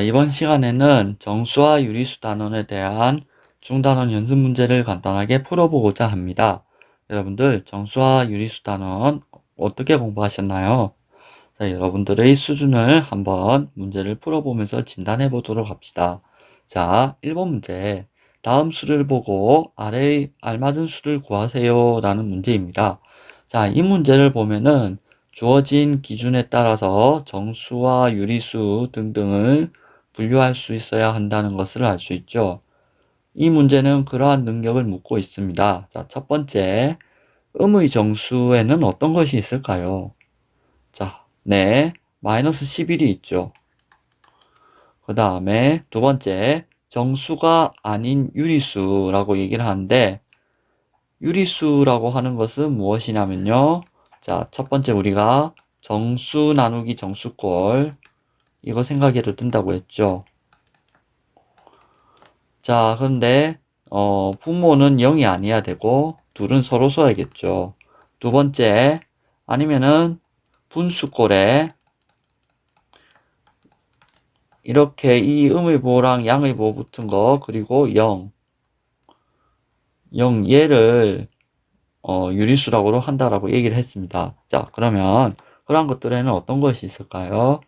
자, 이번 시간에는 정수와 유리수 단원에 대한 중단원 연습 문제를 간단하게 풀어보고자 합니다. 여러분들 정수와 유리수 단원 어떻게 공부하셨나요? 자, 여러분들의 수준을 한번 문제를 풀어보면서 진단해 보도록 합시다. 자, 1번 문제. 다음 수를 보고 아래의 알맞은 수를 구하세요 라는 문제입니다. 자, 이 문제를 보면은 주어진 기준에 따라서 정수와 유리수 등등을 분류할 수 있어야 한다는 것을 알 수 있죠. 이 문제는 그러한 능력을 묻고 있습니다. 자, 첫 번째, 음의 정수에는 어떤 것이 있을까요? 자, 네, 마이너스 11이 있죠. 그 다음에 두 번째, 정수가 아닌 유리수라고 얘기를 하는데, 유리수라고 하는 것은 무엇이냐면요. 자, 첫 번째 우리가 정수 나누기 정수꼴 이거 생각해도 된다고 했죠. 자, 그런데 어, 분모는 0이 아니어야 되고 둘은 서로 써야겠죠. 두 번째 아니면은 분수꼴에 이렇게 이 음의 보호랑 양의 보호 붙은 거 그리고 0 0 얘를 어, 유리수라고 한다라고 얘기를 했습니다. 자, 그러면 그러한 것들에는 어떤 것이 있을까요?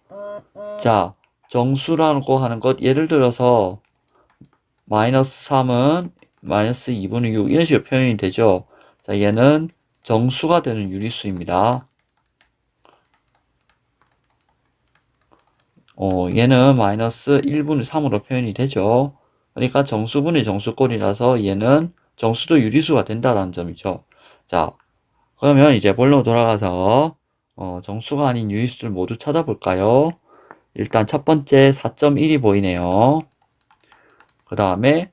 자, 정수라고 하는 것 예를 들어서 마이너스 3은 마이너스 2분의 6 이런 식으로 표현이 되죠. 자, 얘는 정수가 되는 유리수입니다. 어, 얘는 마이너스 1분의 3으로 표현이 되죠. 그러니까 정수분의 정수꼴이라서 얘는 정수도 유리수가 된다는 점이죠. 자, 그러면 이제 본론 돌아가서 어, 정수가 아닌 유리수를 모두 찾아볼까요? 일단 첫 번째 4.1이 보이네요. 그 다음에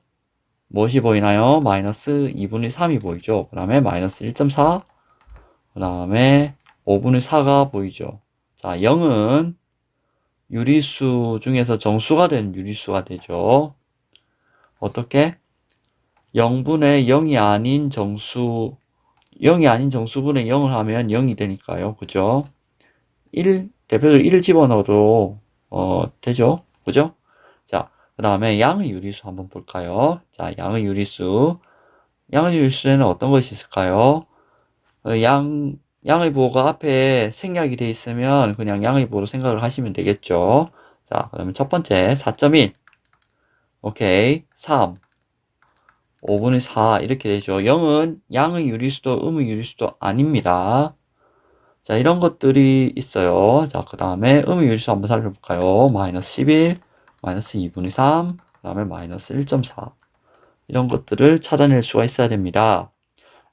무엇이 보이나요? 마이너스 2분의 3이 보이죠. 그 다음에 마이너스 1.4, 그 다음에 5분의 4가 보이죠. 자, 0은 유리수 중에서 정수가 된 유리수가 되죠. 어떻게? 0분의 0이 아닌 정수 0이 아닌 정수분의 0을 하면 0이 되니까요. 그죠? 1, 대표적으로 1 집어넣어도, 어, 되죠? 그죠? 자, 그 다음에 양의 유리수 한번 볼까요? 자, 양의 유리수. 양의 유리수에는 어떤 것이 있을까요? 어, 양, 양의 보호가 앞에 생략이 돼 있으면 그냥 양의 보호로 생각을 하시면 되겠죠? 자, 그러면 첫 번째, 4.1. 오케이. 3. 5분의 4 이렇게 되죠. 0은 양의 유리수도 음의 유리수도 아닙니다. 자 이런 것들이 있어요. 자그 다음에 음의 유리수 한번 살펴볼까요? 마이너스 11, 마이너스 2분의 3, 그 다음에 마이너스 1.4 이런 것들을 찾아낼 수가 있어야 됩니다.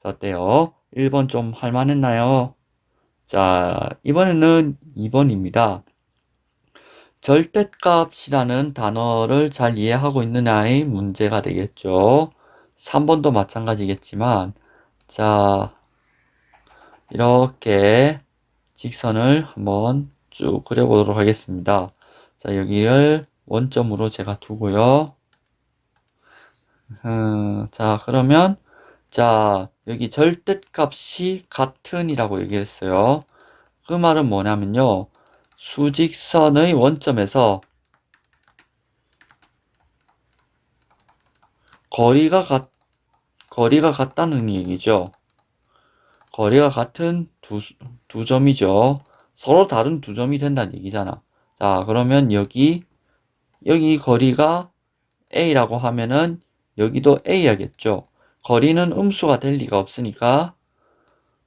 자 어때요? 1번 좀 할만했나요? 자 이번에는 2번입니다. 절대값이라는 단어를 잘 이해하고 있느냐의 문제가 되겠죠. 3번도 마찬가지겠지만 자 이렇게 직선을 한번 쭉 그려보도록 하겠습니다. 자 여기를 원점으로 제가 두고요. 음, 자 그러면 자 여기 절대값이 같은이라고 얘기했어요. 그 말은 뭐냐면요. 수직선의 원점에서 거리가 같, 거리가 같다는 얘기죠. 거리가 같은 두, 두 점이죠. 서로 다른 두 점이 된다는 얘기잖아. 자, 그러면 여기, 여기 거리가 A라고 하면은 여기도 A야겠죠. 거리는 음수가 될 리가 없으니까,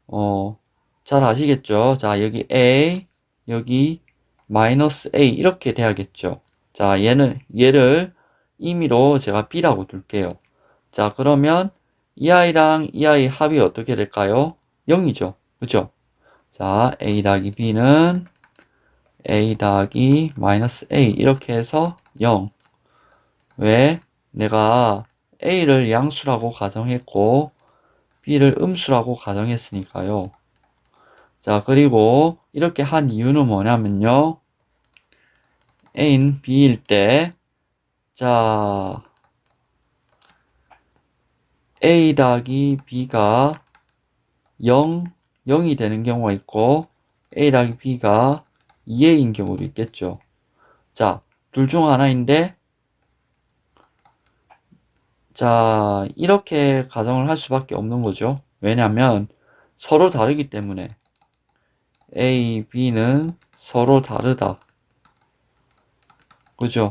어, 잘 아시겠죠? 자, 여기 A, 여기 마이너스 A 이렇게 돼야겠죠. 자, 얘는, 얘를 임의로 제가 B라고 둘게요. 자, 그러면 이 아이랑 이 아이 합이 어떻게 될까요? 0이죠. 그죠? 자, A 더하기 B는 A 더하기 마이너스 A 이렇게 해서 0. 왜? 내가 A를 양수라고 가정했고 B를 음수라고 가정했으니까요. 자, 그리고 이렇게 한 이유는 뭐냐면요. A는 B일 때 자, A 더하기 B가 0, 0이 되는 경우가 있고 A 더하기 B가 2A인 경우도 있겠죠. 자, 둘 중 하나인데, 자, 이렇게 가정을 할 수밖에 없는 거죠. 왜냐면 서로 다르기 때문에 A, B는 서로 다르다. 그죠?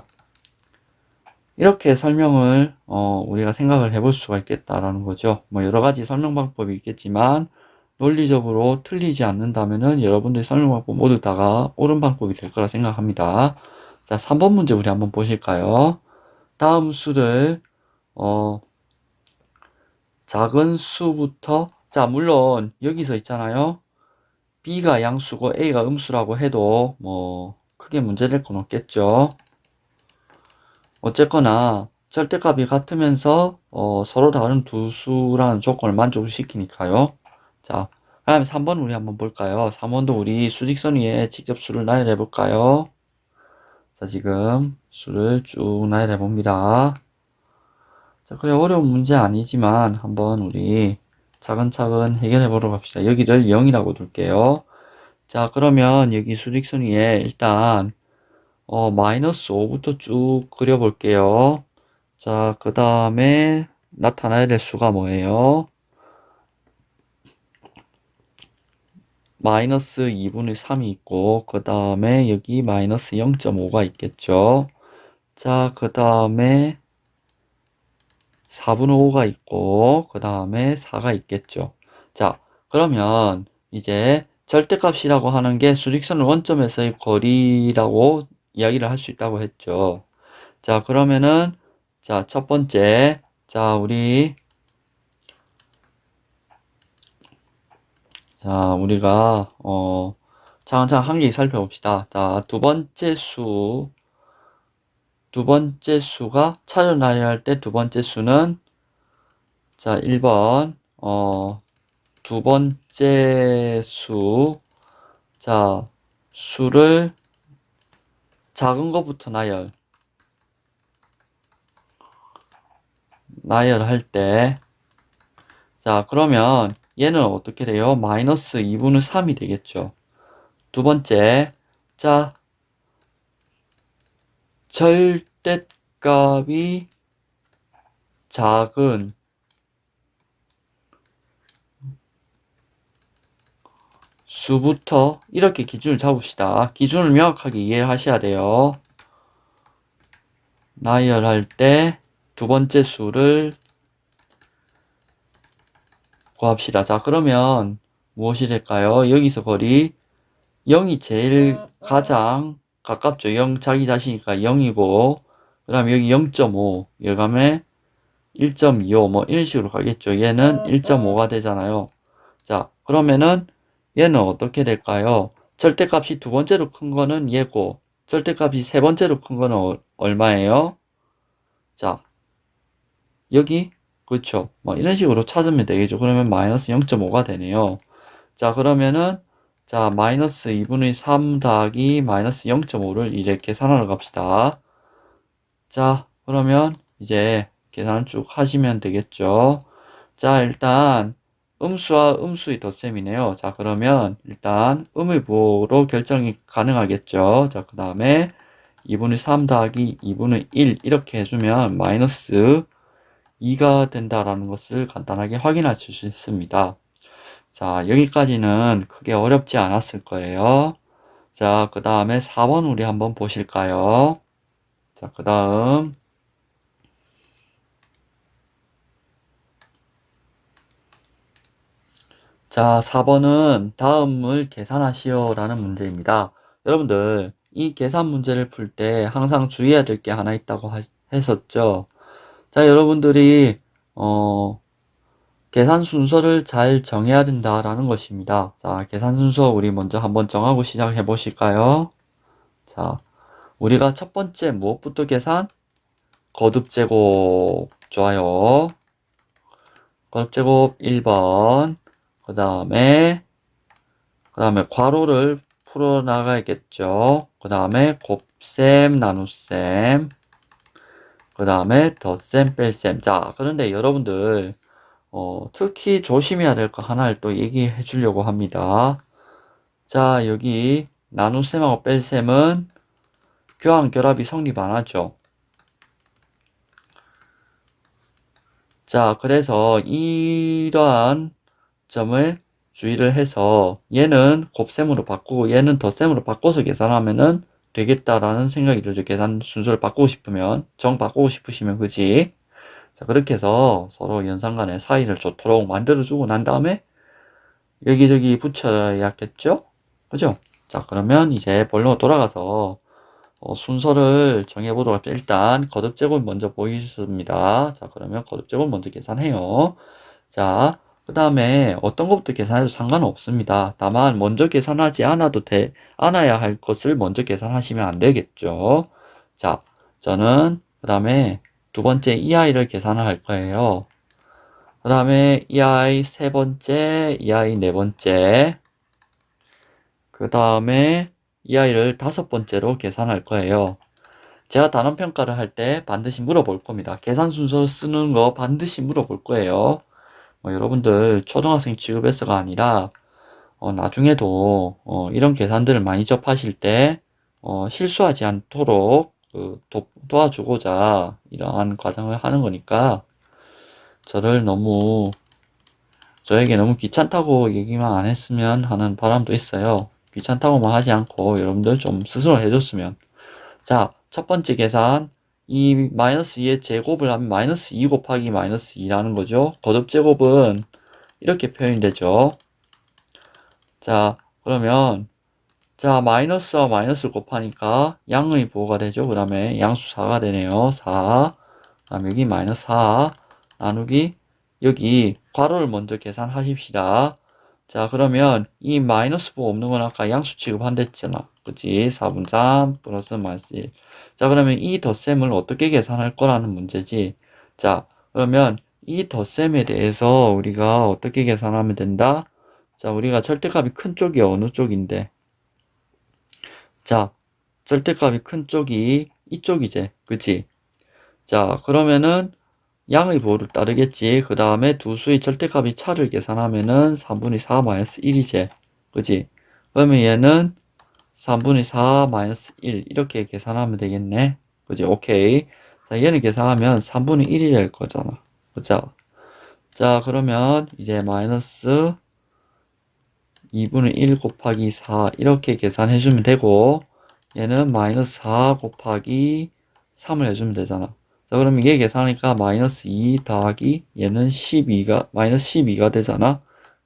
이렇게 설명을 어, 우리가 생각을 해볼 수가 있겠다라는 거죠. 뭐 여러 가지 설명 방법이 있겠지만 논리적으로 틀리지 않는다면은 여러분들의 설명 방법 모두 다가 옳은 방법이 될 거라 생각합니다. 자, 3번 문제 우리 한번 보실까요? 다음 수를 어, 작은 수부터 자, 물론 여기서 있잖아요. B가 양수고 A가 음수라고 해도 뭐 크게 문제될 건 없겠죠. 어쨌거나 절대값이 같으면서 어, 서로 다른 두 수라는 조건을 만족시키니까요. 자, 그다음에 3번 우리 한번 볼까요? 3번도 우리 수직선 위에 직접 수를 나열해 볼까요? 자, 지금 수를 쭉 나열해 봅니다. 자, 그래 어려운 문제 아니지만 한번 우리 차근차근 해결해 보러 갑시다. 여기를 0이라고 둘게요. 자, 그러면 여기 수직선 위에 일단 어, 마이너스 5부터 쭉 그려볼게요. 자, 그 다음에 나타나야 될 수가 뭐예요? 마이너스 2분의 3이 있고, 그 다음에 여기 마이너스 0.5가 있겠죠. 자, 그 다음에 4분의 5가 있고, 그 다음에 4가 있겠죠. 자, 그러면 이제 절대값이라고 하는 게 수직선 원점에서의 거리라고 이야기를 할 수 있다고 했죠. 자, 그러면은, 자, 첫 번째, 자, 우리, 자, 우리가, 어, 차근차근 한개 살펴봅시다. 자, 두 번째 수, 두 번째 수가 찾아나야 할때 두 번째 수는, 자, 1번, 어, 두 번째 수, 자, 수를 작은 것부터 나열. 나열할 때. 자, 그러면 얘는 어떻게 돼요? 마이너스 2분의 3이 되겠죠. 두 번째. 자, 절대값이 작은 수부터 이렇게 기준을 잡읍시다. 기준을 명확하게 이해하셔야 돼요. 나열할 때 두 번째 수를 구합시다. 자, 그러면 무엇이 될까요? 여기서 거리 0이 제일 가장 가깝죠. 0 자기 자신이니까 0이고 그 다음에 여기 0.5 여감에 1.25 뭐 이런 식으로 가겠죠. 얘는 1.5가 되잖아요. 자, 그러면은 얘는 어떻게 될까요? 절대값이 두 번째로 큰 거는 얘고 절대값이 세 번째로 큰 거는 어- 얼마예요? 자, 여기 그렇죠. 뭐 이런 식으로 찾으면 되겠죠. 그러면 마이너스 0.5가 되네요. 자, 그러면은 자, 마이너스 2분의 3 더하기 마이너스 0.5를 이제 계산하러 갑시다. 자, 그러면 이제 계산을 쭉 하시면 되겠죠. 자, 일단 음수와 음수의 덧셈이네요. 자, 그러면 일단 음의부로 결정이 가능하겠죠. 자, 그 다음에 2분의 3 더하기 2분의 1 이렇게 해주면 마이너스 2가 된다라는 것을 간단하게 확인하실 수 있습니다. 자, 여기까지는 크게 어렵지 않았을 거예요. 자, 그 다음에 4번 우리 한번 보실까요? 자, 그 다음 자, 4번은 다음을 계산하시오 라는 문제입니다. 여러분들, 이 계산 문제를 풀 때 항상 주의해야 될 게 하나 있다고 하- 했었죠. 자, 여러분들이, 어, 계산 순서를 잘 정해야 된다라는 것입니다. 자, 계산 순서 우리 먼저 한번 정하고 시작해 보실까요? 자, 우리가 첫 번째 무엇부터 계산? 거듭제곱. 좋아요. 거듭제곱 1번. 그 다음에, 그 다음에 괄호를 풀어 나가야겠죠. 그 다음에 곱셈, 나눗셈. 그 다음에 덧셈, 뺄셈. 자, 그런데 여러분들, 어, 특히 조심해야 될 거 하나를 또 얘기해 주려고 합니다. 자, 여기 나눗셈하고 뺄셈은 교환 결합이 성립 안 하죠. 자, 그래서 이러한 점을 주의를 해서 얘는 곱셈으로 바꾸고 얘는 덧셈으로 바꿔서 계산하면은 되겠다라는 생각이 들죠. 계산 순서를 바꾸고 싶으면 정 바꾸고 싶으시면 그지. 자, 그렇게 해서 서로 연산 간의 사이를 좋도록 만들어주고 난 다음에 여기저기 붙여야겠죠? 그죠? 자, 그러면 이제 본론으로 돌아가서 어, 순서를 정해보도록 할게요. 일단 거듭제곱 먼저 보이셨습니다. 자, 그러면 거듭제곱 먼저 계산해요. 자, 그 다음에 어떤 것부터 계산해도 상관은 없습니다. 다만 먼저 계산하지 않아도 돼, 않아야 할 것을 먼저 계산하시면 안 되겠죠. 자, 저는 그 다음에 두 번째 EI를 계산을 할 거예요. 그 다음에 EI 세 번째, EI 네 번째, 그 다음에 EI를 다섯 번째로 계산할 거예요. 제가 단원 평가를 할 때 반드시 물어볼 겁니다. 계산 순서 쓰는 거 반드시 물어볼 거예요. 뭐 여러분들 초등학생 취급해서가 아니라 어, 나중에도 어, 이런 계산들을 많이 접하실 때 어, 실수하지 않도록 그 도, 도와주고자 이러한 과정을 하는 거니까 저를 너무 저에게 너무 귀찮다고 얘기만 안 했으면 하는 바람도 있어요. 귀찮다고만 하지 않고 여러분들 좀 스스로 해줬으면. 자, 첫 번째 계산. 이 마이너스 2의 제곱을 하면 마이너스 2 곱하기 마이너스 2라는 거죠. 거듭 제곱은 이렇게 표현이 되죠. 자, 그러면 자, 마이너스와 마이너스를 곱하니까 양의 부호가 되죠. 그 다음에 양수 4가 되네요. 4. 그 다음에 여기 마이너스 4 나누기 여기 괄호를 먼저 계산하십시다. 자, 그러면 이 마이너스 부호 없는 건 아까 양수 취급한댔잖아. 그치? 4분 3 플러스 마이너스 1. 자, 그러면 이 덧셈을 어떻게 계산할 거라는 문제지. 자, 그러면 이 덧셈에 대해서 우리가 어떻게 계산하면 된다? 자, 우리가 절대값이 큰 쪽이 어느 쪽인데? 자, 절대값이 큰 쪽이 이쪽이지. 그치? 자, 그러면은 양의 부호를 따르겠지. 그 다음에 두 수의 절대값이 차를 계산하면은 3분의 4 마이너스 1이지. 그치? 그러면 얘는 3분의 4 마이너스 1 이렇게 계산하면 되겠네. 그지? 오케이. 자, 얘는 계산하면 3분의 1이 될 거잖아. 그죠? 자, 그러면 이제 마이너스 2분의 1 곱하기 4 이렇게 계산해 주면 되고 얘는 마이너스 4 곱하기 3을 해주면 되잖아. 자, 그럼 이게 계산하니까 마이너스 2 더하기 얘는 12가 마이너스 12가 되잖아.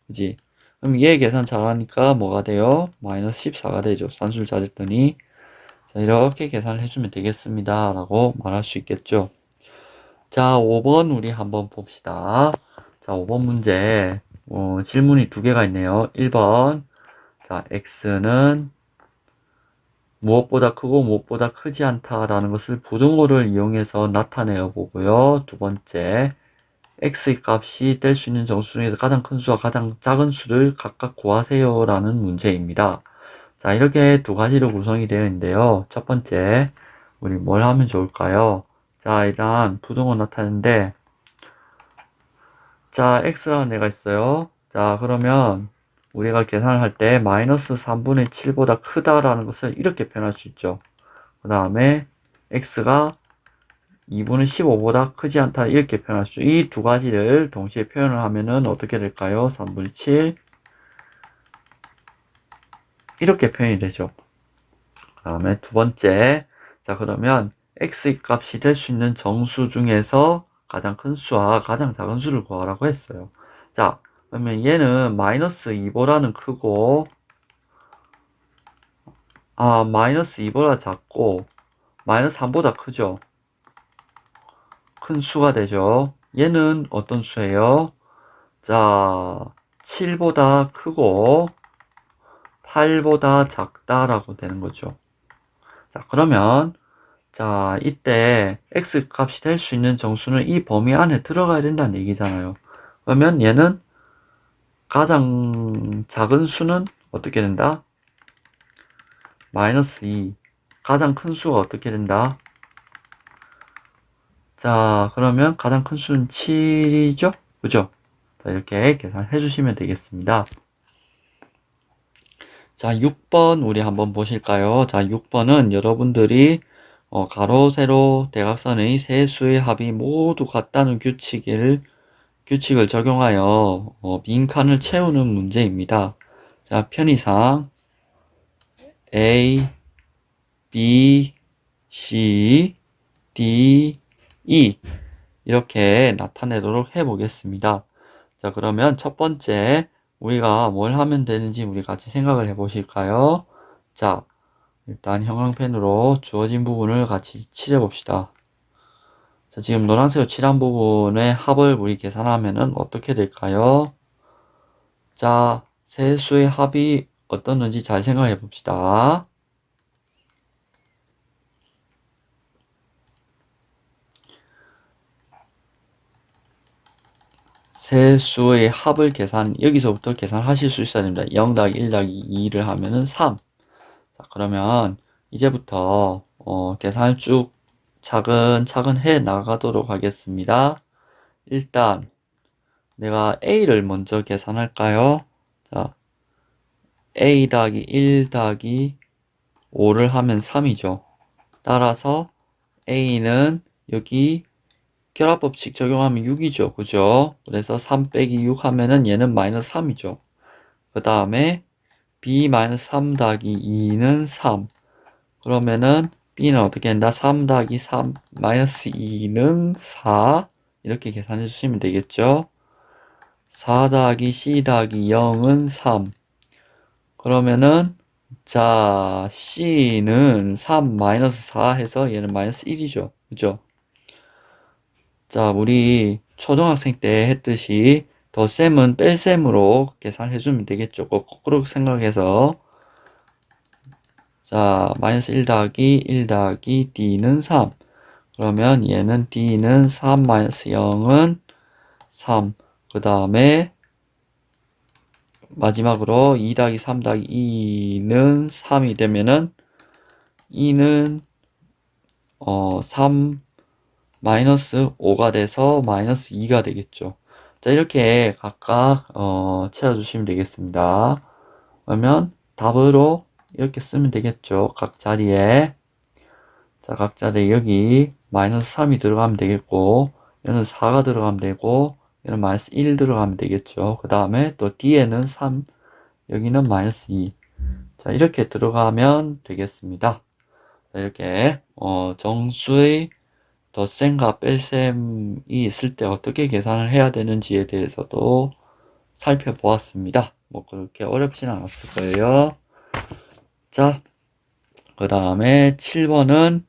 그지? 그럼 얘 계산 잘하니까 뭐가 돼요? 마이너스 14가 되죠. 산수를 잘했더니 자, 이렇게 계산을 해주면 되겠습니다. 라고 말할 수 있겠죠. 자, 5번 우리 한번 봅시다. 자, 5번 문제 어, 질문이 두 개가 있네요. 1번 자, x는 무엇보다 크고 무엇보다 크지 않다라는 것을 부등호를 이용해서 나타내어 보고요. 두 번째 x의 값이 될수 있는 정수 중에서 가장 큰 수와 가장 작은 수를 각각 구하세요 라는 문제입니다. 자 이렇게 두 가지로 구성이 되어 있는데요. 첫 번째 우리 뭘 하면 좋을까요? 자 일단 부등호 나타내는데 자 x라는 애가 있어요. 자 그러면 우리가 계산을 할 때 마이너스 3분의 7보다 크다라는 것을 이렇게 표현할 수 있죠. 그 다음에 x가 2분의 15보다 크지 않다 이렇게 표현할 수. 이 두 가지를 동시에 표현을 하면은 어떻게 될까요? 3분의 7 이렇게 표현이 되죠. 그 다음에 두 번째 자 그러면 x 값이 될 수 있는 정수 중에서 가장 큰 수와 가장 작은 수를 구하라고 했어요. 자 그러면 얘는 마이너스 2보다는 크고 아 마이너스 2보다 작고 마이너스 3보다 크죠 큰 수가 되죠 얘는 어떤 수예요 자 7보다 크고 8보다 작다라고 되는 거죠 자 그러면 자 이때 x 값이 될 수 있는 정수는 이 범위 안에 들어가야 된다는 얘기잖아요 그러면 얘는 가장 작은 수는 어떻게 된다? 마이너스 2. 가장 큰 수가 어떻게 된다? 자, 그러면 가장 큰 수는 7이죠? 그죠? 자, 이렇게 계산해 주시면 되겠습니다. 자, 6번 우리 한번 보실까요? 자, 6번은 여러분들이 어, 가로, 세로, 대각선의 세 수의 합이 모두 같다는 규칙을 규칙을 적용하여 어, 빈 칸을 채우는 문제입니다. 자, 편의상 A, B, C, D, E 이렇게 나타내도록 해 보겠습니다. 자, 그러면 첫 번째 우리가 뭘 하면 되는지 우리 같이 생각을 해 보실까요? 자, 일단 형광펜으로 주어진 부분을 같이 칠해 봅시다. 자, 지금 노란색으로 칠한 부분의 합을 우리 계산하면은 어떻게 될까요? 자, 세 수의 합이 어떻는지 잘 생각해 봅시다. 세 수의 합을 계산, 여기서부터 계산하실 수 있어야 됩니다. 0 더하기 1 더하기 2를 하면은 3. 자, 그러면 이제부터 어, 계산을 쭉 차근차근 해 나가도록 하겠습니다. 일단 내가 A를 먼저 계산할까요? 자, A 더하기 1 더하기 5를 하면 3이죠. 따라서 A는 여기 결합법칙 적용하면 6이죠. 그죠? 그래서 3 빼기 6 하면은 얘는 마이너스 3이죠. 그 다음에 B 마이너스 3 더하기 2는 3. 그러면은 B는 어떻게 된다? 3 더하기 3 마이너스 2는 4. 이렇게 계산해 주시면 되겠죠. 4 더하기 C 더하기 0은 3. 그러면은 자 C는 3 마이너스 4 해서 얘는 마이너스 1이죠. 그죠? 자, 우리 초등학생 때 했듯이 덧셈은 뺄셈으로 계산해 주면 되겠죠. 꼭 거꾸로 생각해서 자, 마이너스 1 더하기 1 더하기 D는 3. 그러면 얘는 D는 3 마이너스 0은 3. 그 다음에 마지막으로 2 더하기 3 더하기 2는 3이 되면은 2는 어, 3 마이너스 5가 돼서 마이너스 2가 되겠죠. 자, 이렇게 각각 어, 채워주시면 되겠습니다. 그러면 답으로 이렇게 쓰면 되겠죠. 각 자리에. 자, 각 자리에 여기 마이너스 3이 들어가면 되겠고, 얘는 4가 들어가면 되고, 얘는 마이너스 1 들어가면 되겠죠. 그 다음에 또 D에는 3, 여기는 마이너스 2. 자, 이렇게 들어가면 되겠습니다. 자, 이렇게, 어, 정수의 덧셈과 뺄셈이 있을 때 어떻게 계산을 해야 되는지에 대해서도 살펴보았습니다. 뭐 그렇게 어렵진 않았을 거예요. 자, 그 다음에 7번은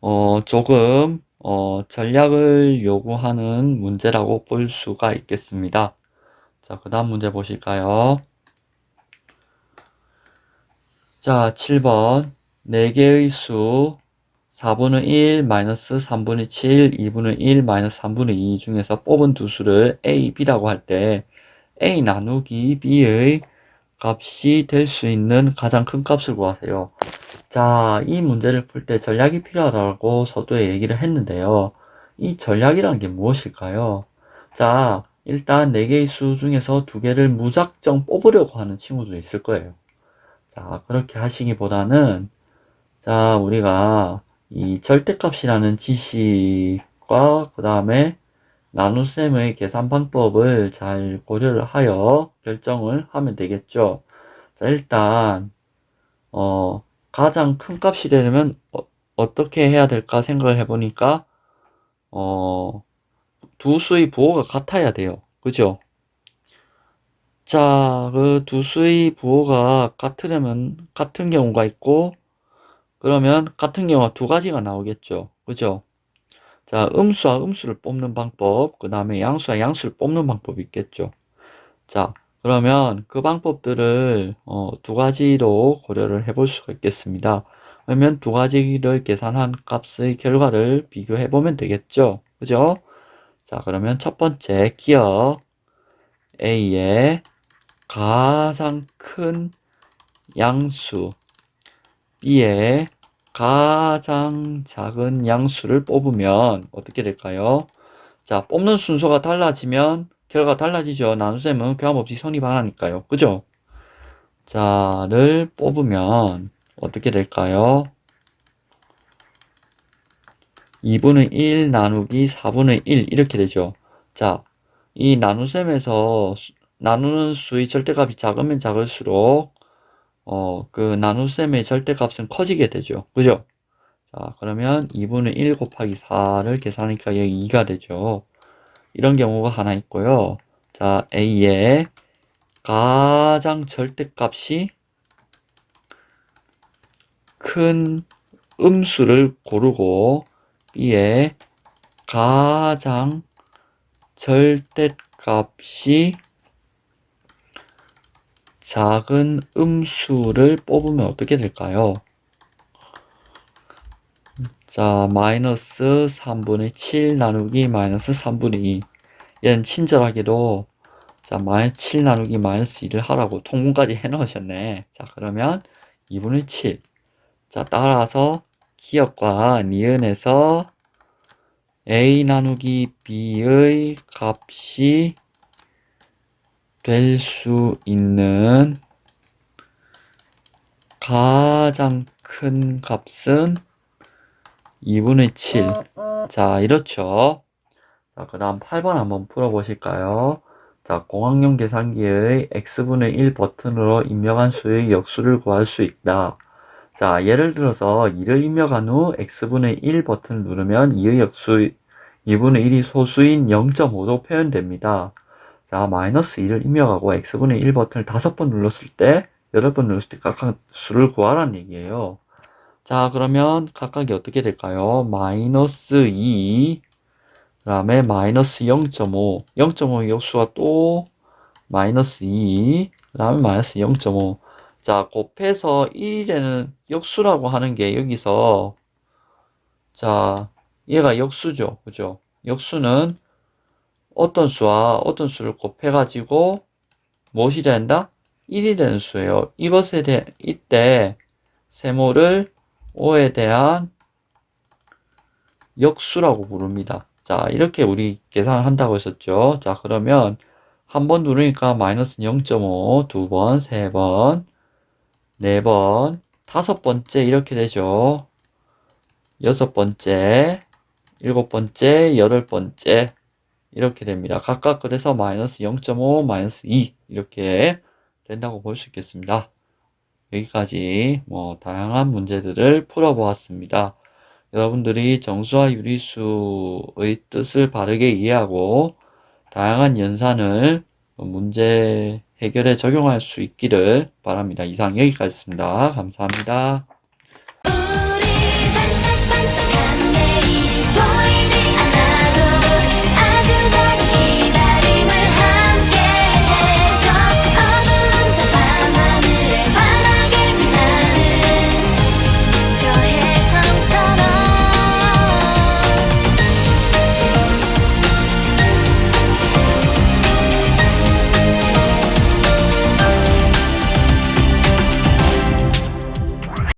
어, 조금 어, 전략을 요구하는 문제라고 볼 수가 있겠습니다. 자, 그 다음 문제 보실까요? 자, 7번 4개의 수 4분의 1 마이너스 3분의 7, 2분의 1 마이너스 3분의 2 중에서 뽑은 두 수를 A, B라고 할 때 A 나누기 B의 값이 될 수 있는 가장 큰 값을 구하세요. 자, 이 문제를 풀 때 전략이 필요하다고 서두에 얘기를 했는데요. 이 전략이란 게 무엇일까요? 자, 일단 4개의 수 중에서 두 개를 무작정 뽑으려고 하는 친구도 있을 거예요. 자, 그렇게 하시기보다는 자, 우리가 이 절대값이라는 지식과 그 다음에 나눗셈의 계산 방법을 잘 고려를 하여 결정을 하면 되겠죠. 자, 일단, 어, 가장 큰 값이 되려면 어, 떻게 해야 될까 생각을 해보니까, 어, 두 수의 부호가 같아야 돼요. 그죠? 자, 그 두 수의 부호가 같으려면, 같은 경우가 있고, 그러면 같은 경우가 두 가지가 나오겠죠. 그죠? 자, 음수와 음수를 뽑는 방법, 그 다음에 양수와 양수를 뽑는 방법이 있겠죠. 자, 그러면 그 방법들을 어, 두 가지로 고려를 해볼 수가 있겠습니다. 그러면 두 가지를 계산한 값의 결과를 비교해 보면 되겠죠. 그죠? 자, 그러면 첫 번째 기억 A의 가장 큰 양수 B의 가장 작은 양수를 뽑으면 어떻게 될까요? 자, 뽑는 순서가 달라지면 결과가 달라지죠. 나눗셈은 교합 없이 성립 안 하니까요. 그죠? 자를 뽑으면 어떻게 될까요? 2분의 1 나누기 4분의 1 이렇게 되죠. 자, 이 나눗셈에서 수- 나누는 수의 절대값이 작으면 작을수록 어, 그 나눗셈의 절대값은 커지게 되죠. 그죠? 자, 그러면 2분의 1 곱하기 4를 계산하니까 여기 2가 되죠. 이런 경우가 하나 있고요. 자, A의 가장 절대값이 큰 음수를 고르고 B의 가장 절대값이 작은 음수를 뽑으면 어떻게 될까요? 자, 마이너스 3분의 7 나누기 마이너스 3분의 2. 얘는 친절하게도 자, 마이너스 7 나누기 마이너스 2를 하라고 통분까지 해 넣으셨네. 자, 그러면 2분의 7. 자, 따라서 기억과 니은에서 a 나누기 b의 값이 될 수 있는 가장 큰 값은 2분의 7. 자, 이렇죠. 자, 그 다음 8번 한번 풀어보실까요? 자, 공학용 계산기의 x분의 1 버튼으로 입력한 수의 역수를 구할 수 있다. 자, 예를 들어서 2를 입력한 후 x분의 1 버튼을 누르면 2의 역수 2분의 1이 소수인 0.5도 표현됩니다. 자, 마이너스 2를 입력하고 x분의 1 버튼을 5번 눌렀을 때, 8번 눌렀을 때 각각 수를 구하라는 얘기예요. 자, 그러면 각각이 어떻게 될까요? 마이너스 2, 그 다음에 마이너스 0.5, 0.5의 역수가 또 마이너스 2, 그 다음에 마이너스 0.5. 자, 곱해서 1이라는 역수라고 하는 게 여기서, 자, 얘가 역수죠. 그죠? 역수는 어떤 수와 어떤 수를 곱해가지고 무엇이 된다? 1이 되는 수예요. 이것에 대해, 이때 세모를 5에 대한 역수라고 부릅니다. 자, 이렇게 우리 계산을 한다고 했었죠. 자, 그러면 한 번 누르니까 마이너스 0.5, 두 번, 세 번, 네 번, 다섯 번째 이렇게 되죠. 여섯 번째, 일곱 번째, 여덟 번째 이렇게 됩니다. 각각 그래서 마이너스 0.5, 마이너스 2 이렇게 된다고 볼 수 있겠습니다. 여기까지 뭐 다양한 문제들을 풀어보았습니다. 여러분들이 정수와 유리수의 뜻을 바르게 이해하고 다양한 연산을 문제 해결에 적용할 수 있기를 바랍니다. 이상 여기까지였습니다. 감사합니다.